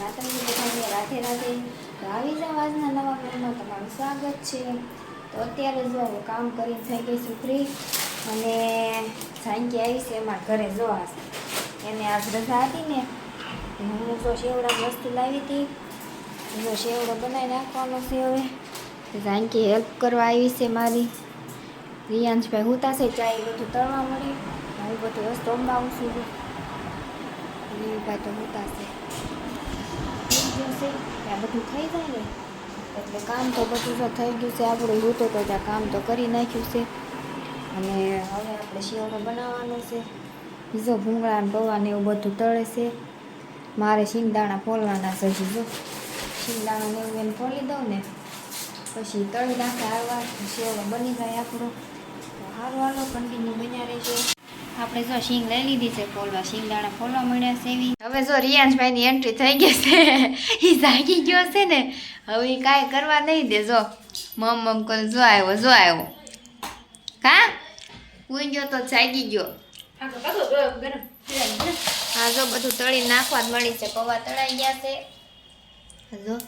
માતાજી બધાને રાધે રાધે. તો આવી જાવ આજના નવા બ્લોગમાં તમારું સ્વાગત છે. તો અત્યારે જો કામ કરીને થઈ ગઈ છું અને સાંજે આવી છે એમાં ઘરે જો એને આજ રજા હતી ને હું જો શેવડા વસ્તુ લાવી હતી. જો શેવડો બનાવી નાખવાનો છે હવે. સાંજે હેલ્પ કરવા આવી છે મારી. રિયાંશભાઈ હું તાશે ચા એ બધું તળવા મળે. હું બધું વસ્તુ અંબાવું છું ભાઈ તો હું ગયું છે. આ બધું થઈ જાય ને, એટલે કામ તો બધું તો થઈ ગયું છે, આપણું હું તો ત્યાં કામ તો કરી નાખ્યું છે. અને હવે આપણે શિયાળો બનાવવાનો છે. બીજો ભૂંગળા ને પૌવા ને એવું બધું તળે છે. મારે શિંગદાણા ફોલવાના છે હજી જો. શિંગદાણા ને એવું એને ફોલી દઉં ને, પછી તળી નાખે હારવા શિયાળો બની જાય આપણો. હારવાનો કન્ટિન્યુ બન્યા રહેશે આપણે જો શીંગ લઈ લીધી છે ફોલવા શિંગદાણા ફોલવા મળ્યા છે એવી. હવે જો રિયાંશભાઈની એન્ટ્રી થઈ ગઈ છે એ જાગી ગયો છે ને હવે એ કાંઈ કરવા નહીં દે જો. મમ મમ કરે જો આવ્યો જો આવ્યો. કા ગયો તો જાગી ગયો. હા જો બધું તળી નાખવા જ મળી છે પૌવા તળાઈ ગયા છે. જો.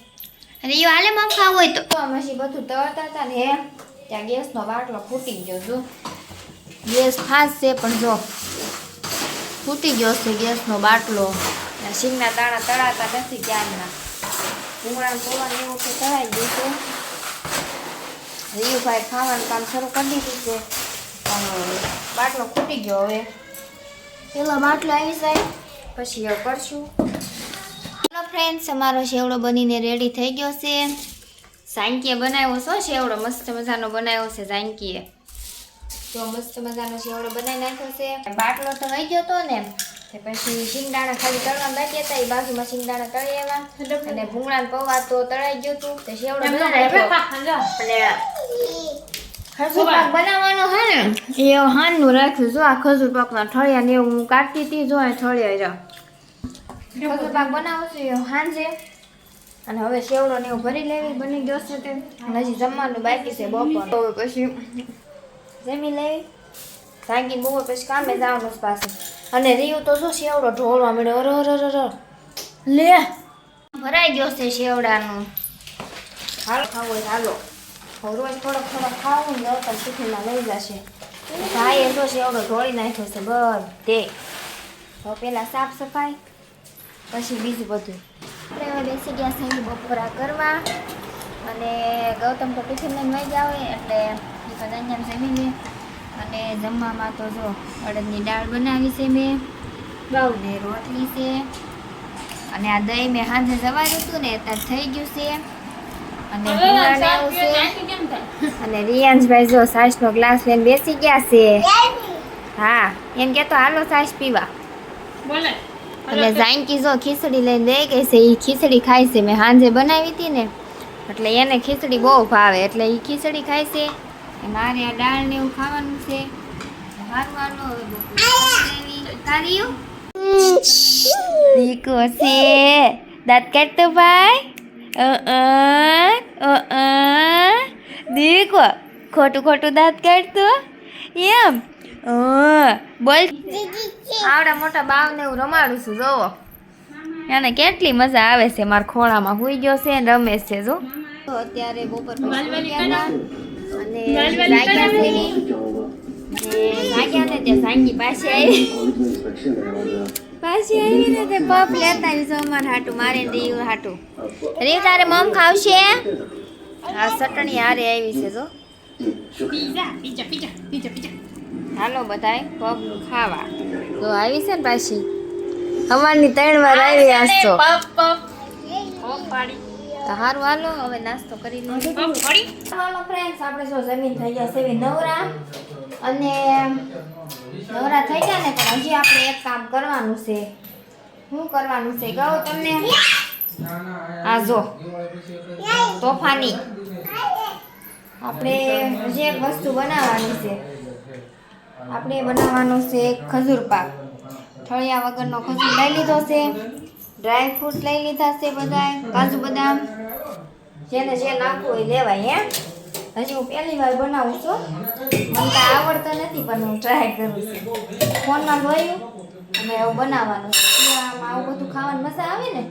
અને એ હાલે મમ ખાવ હોય તો. મસી બધું તળતા હતા ને ત્યાં ગેસનો બાટલો ફૂટી ગયો જો. ગેસ ફાસ્ટ છે, પણ જો ફૂટી ગયો છે ગેસનો બાટલો. શીંગના દાણા તળાતા નથી ક્યારના ભૂંગળા પૌવા એવું કે તળાઈ ગયું છે. રીયુભાઈ ખાવાનું કામ શરૂ કરી દીધું છે, પણ બાટલો ખૂટી ગયો હવે. પેલો બાટલો આવી જાય, પછી હવે કરશું. હેલો ફ્રેન્ડ્સ અમારો શેવડો બનીને રેડી થઈ ગયો છે. સાંકીએ બનાવ્યો છો? શેવડો, મસ્ત મજાનો બનાવ્યો છે સાંકીએ. તો મસ્ત મજાનો શેવડો બનાવી નાખ્યો છે. બાટલો તો વહી ગયો તો ને તે પછી શિંગદાણા ખાલી તળવા બાકી હતા એ બાજુમાં શિંગદાણા તળી આવ્યા. અને ભૂંગળા ને પૌવા તો તળાઈ ગયો હતું તે શેવડો બનાવી નાખ્યો. અને ખજૂર પાક બનાવવાનો હે ને? એ હાનનું રાખ્યું જો આ ખજૂર પાકના ઠળિયા ને એવું હું કાઢતી હતી જો આ ઠળિયા જા. ખજૂર પાક બનાવું છું એ હાંજે. અને હવે શેવડો ને એવું ભરી લેવી બની ગયો છે તે. અને હજી જમવાનું બાકી છે બપોર હવે પછી જમી લઈ ભાગીને બહુ પછી કામે જવાનું છે પાસે અને રીયું તો શું શેવડો ઢોળવા મળ્યો. અર અર અર લે. ભરાઈ ગયો છે શેવડાનું. હાલો ખાવું હાલો. રોજ થોડોક થોડોક ખાવું ને તો ટિફિનમાં લઈ જશે. ભાઈ એ તો શેવડો ઢોળી નાખ્યો છે બધે. તો પહેલાં સાફ સફાઈ પછી બીજું બધું. આપણે હવે બેસી ગયા છે બપોરા કરવા. અને ગૌતમ તો ટિફિન લઈને વહી ગયા હોય એટલે અહીંયા જમી અને જમવામાં તો જો અડદની દાળ બનાવી છે મેં ને રોટલી છે અને આ દહીં મેં સાંજે જવાયું હતું ને અત્યારે થઈ ગયું છે. અને અને રિયાંશભાઈ જો સાસનો ગ્લાસ લઈને બેસી ગયા છે. હા એમ કે તો હાલો સાસ પીવા. અને જાનકી જો ખીચડી લઈને દઈ ગઈ છે એ ખીચડી ખાય છે મેં સાંજે બનાવી હતી ને. એટલે એને ખીચડી બહુ ભાવે એટલે એ ખીચડી ખાય છે. મારે આ દાળ ને એવું ખાવાનું છે. હવે તારીયું દીકો છે. દાંત કાઢતો ભાઈ. દીકો ખોટું ખોટું દાંત કાઢતો. એમ? બોલ. આવડા મોટા બાવને હું રમાડું છું જોવો. એને કેટલી મજા આવે છે. મારા ખોળામાં હુઈ ગયો છે ને રમે છે જો. તો અત્યારે બપોર અને જાગ્યા. ને ત્યાં સાંગી પાસે આવી. પાછી આવી ને તે પપ લેતા આવી છો હાટું મારે ને હાટું. રે તારે મમ ખાવશે? આ ચટણી હારે આવી છે જો. હાલો બધાય પગ ખાવા. તો આવી છે ને પાછી? અમારની ત્રણ વાર આવી આજ તો. તો હારું હાલો હવે નાસ્તો કરી હાલો ફ્રેન્ડ્સ આપણે જો જમીન થઈ ગયા છે નવરા. અને નવરા થઈ ગયા ને પણ હજી આપણે એક કામ કરવાનું છે. શું કરવાનું છે? ગૌ તમને. આ જો તોફાની. આપણે હજી એક વસ્તુ બનાવવાની છે. આપણે બનાવવાનું છે ખજૂર પાક. ઠળિયા વગરનો ખજૂર લઈ લીધો છે. ડ્રાય ફ્રૂટ લઈ લીધા છે બધાય, કાજુ બદામ. જેને જે નાખવું હોય લેવાય, હે? હજી હું પહેલી વાર બનાવું છું. મને તો આવડતો નથી, પણ હું ટ્રાય કરું છું. ફોનમાં જોયું, અને એવું બનાવવાનું શિયાળામાં આવું બધું ખાવાની મજા આવે ને?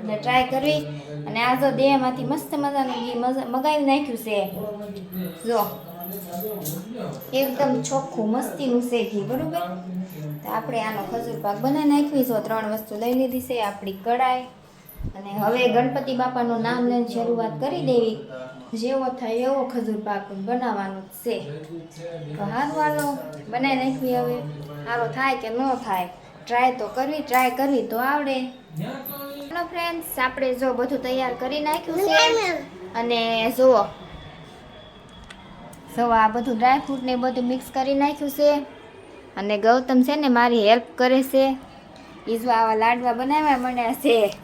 અને ટ્રાય કરવી. અને આ જો દેહમાંથી મસ્ત મજાનું ઘી મગાવી નાખ્યું છે. જો. એકદમ ચોખ્ખું મસ્તીનું છે ઘી બરોબર? તો આપણે આનો ખજૂર પાક બનાવી નાખવી જો ત્રણ વસ્તુ લઈ લીધી છે, આપણી કડાઈ અને હવે ગણપતિ બાપાનું નામ લઈને શરૂઆત કરી દેવી. જેવો થાય એવો ખજૂર પાક બનાવવાનો છે. તો હારું હાલો, બનાવી નાખવી હવે. સારો થાય કે ન થાય? ટ્રાય તો કરવી ટ્રાય કરવી તો આવડે. ફ્રેન્ડ્સ આપણે જો બધું તૈયાર કરી નાખ્યું છે. અને જુઓ જો આ બધું ડ્રાયફ્રૂટ ને બધું મિક્સ કરી નાખ્યું છે. અને ગૌતમ છે ને મારી હેલ્પ કરે છે. એ જો આવા લાડવા બનાવવા મળ્યા છે.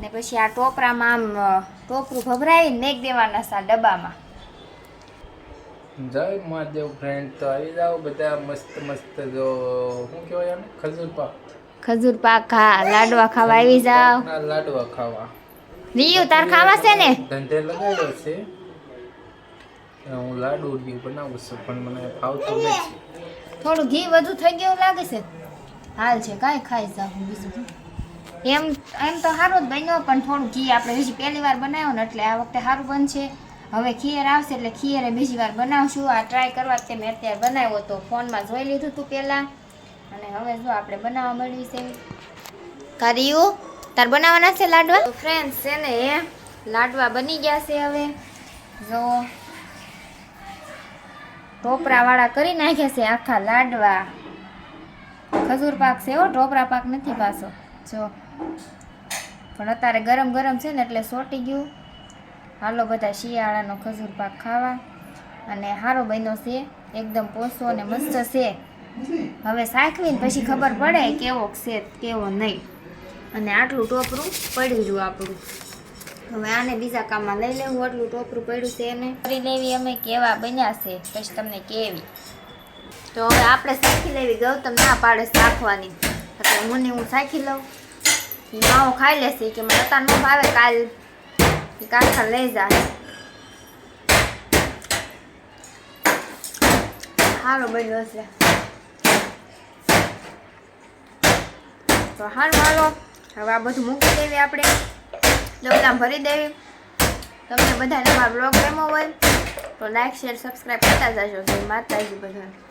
ને પછી આ ટોપરામાં આમ ટોપરું ભભરાવીને મેક દેવાના છે ડબ્બામાં. જય મહાદેવ ફ્રેન્ડ તો આવી જાઓ બધા મસ્ત મસ્ત જો શું કહેવાય આને? ખજૂર પાક. ખજૂર પાક ખા લાડવા ખાવા આવી જાવ લાડવા ખાવા. રીયુ તાર ખાવા છે ને? ધંધે લગાડ્યો છે. હું લાડુ ઉડિયું બનાવું છું પણ મને ફાવતું નથી. થોડું ઘી વધુ થઈ ગયું લાગે છે? હાલ છે કાંઈ ખાઈ જાવ બીજું એમ એમ તો સારું જ બન્યો પણ થોડું ઘી આપણે બીજી પહેલી વાર બનાવ્યો ને એટલે આ વખતે સારું બનશે. હવે ખીર આવશે એટલે ખીરે બીજી વાર બનાવશું. આ ટ્રાય કરવા તે મેં અત્યારે બનાવ્યો તો ફોનમાં જોઈ લીધું હતું પહેલાં. અને હવે જો આપણે બનાવવા મળ્યું છે. કર્યું તાર બનાવવાના છે લાડવા? ફ્રેન્ડ્સ છે ને એ લાડવા બની ગયા છે હવે. જો ટોપરાવાળા કરી નાખ્યા છે આખા લાડવા. ખજૂર પાક છે એવો ટોપરા પાક નથી પાછો. જો. પણ અત્યારે ગરમ ગરમ છે ને એટલે સોટી ગયું. હાલો બધા શિયાળાનો ખજૂર પાક ખાવા. અને સારો બન્યો છે, એકદમ પોસો અને મસ્ત છે. હવે સાખવીને પછી ખબર પડે કેવો છે, કેવો નહીં. અને આટલું ટોપરું પડ્યું રહ્યું આપણું. હવે આને બીજા કામમાં લઈ લેવું, આટલું ટોપરું પડ્યું છે એને. કરી લેવી, અમે કેવા બન્યા છે, પછી તમને કેવી. તો હવે આપણે સાખી લેવી, ગૌતમ ના પાડે સાખવાની. એટલે હું હું સાખી લઉં. એ માવો ખાઈ લેશે કે મને અત્યારે ન ભાવે, કાલ એ કાંઠા લઈ જાય. સારો બન્યો છે. તો હાલો હાલો. હવે આ બધું મૂકી દેવી આપણે. ડબલામાં ભરી દેવી. તમને બધાને મારો બ્લોગ ગમ્યો હોય તો લાઈક શેર સબસ્ક્રાઈબ કરતા જશો જય માતાજી બધાને.